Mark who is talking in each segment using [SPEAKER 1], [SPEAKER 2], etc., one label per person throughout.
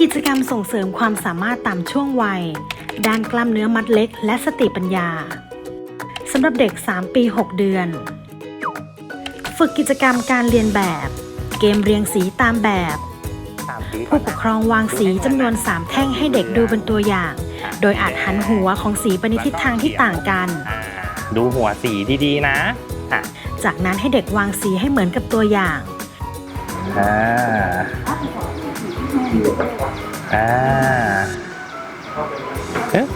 [SPEAKER 1] กิจกรรมส่งเสริมความสามารถตามช่วงวัย ด้านกล้ามเนื้อมัดเล็กและสติปัญญาสำหรับเด็ก 3 ปี 6 เดือน ฝึกกิจกรรมการเรียนแบบ เกมเรียงสีตามแบบ
[SPEAKER 2] สามปีก่อ
[SPEAKER 1] ผู้
[SPEAKER 2] น
[SPEAKER 1] ป
[SPEAKER 2] นะ
[SPEAKER 1] กครองวางสีจำนวน 3 แท่งให้เด็กดูเป็นตัวอย่าง โดยอาจหันหัวของสีไปในทิศทางที่ต่างกัน
[SPEAKER 2] อ่าดูหัวสีดีๆนะอะ
[SPEAKER 1] จากนั้นให้เด็กวางสีให้เหมือนกับตัวอย่าง
[SPEAKER 2] อ่า อ่าเอ๊ะ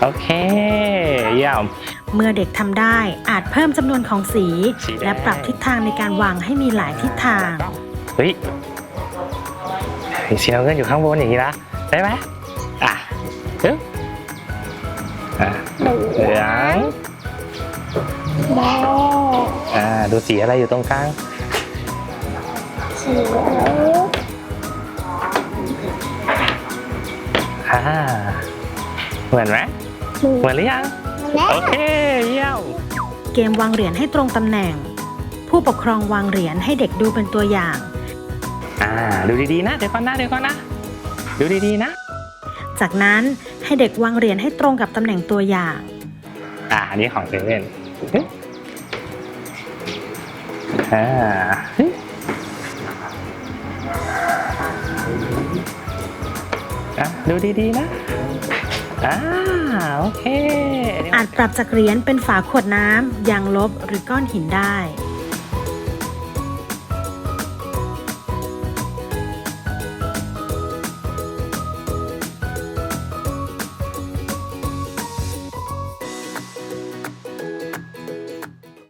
[SPEAKER 2] โอเคเยี่ยม
[SPEAKER 1] เมื่อเด็กทำได้อาจเพิ่มจำนวนของสี
[SPEAKER 2] สีแดง
[SPEAKER 1] และปรับทิศทางในการวางให้มีหลายทิศทาง
[SPEAKER 2] เฮ้ยสีน้ำเงินอยู่ข้างบนอย่างนี้ละได้ไหมอะเอ๊ะอะเหลือง
[SPEAKER 3] แดง
[SPEAKER 2] อ่าดูสีอะไรอยู่ตรงกลาง
[SPEAKER 3] เขียว
[SPEAKER 2] อ่ เหมือนไหมเหมือนหรือยัง
[SPEAKER 3] และ
[SPEAKER 2] โอเคเยี่ยม
[SPEAKER 1] เกมวางเหรียญให้ตรงตำแหน่ง ผู้ปกครองวางเหรียญให้เด็กดูเป็นตัวอย่าง
[SPEAKER 2] อ่า ดูดีๆนะ เดี๋ยวก่อนนะเดี๋ยวก่อนนะ ดูดีๆนะ
[SPEAKER 1] จากนั้นให้เด็กวางเหรียญให้ตรงกับตำแหน่งตัวอย่าง
[SPEAKER 2] อ่าอันนี้ของเซเว่นเอ๊ะอ่า อะดูดีๆนะอ่าโอเค
[SPEAKER 1] อาจปรับจากเหรียญเป็นฝาขวดน้ำยางลบหรือก้อนหินได้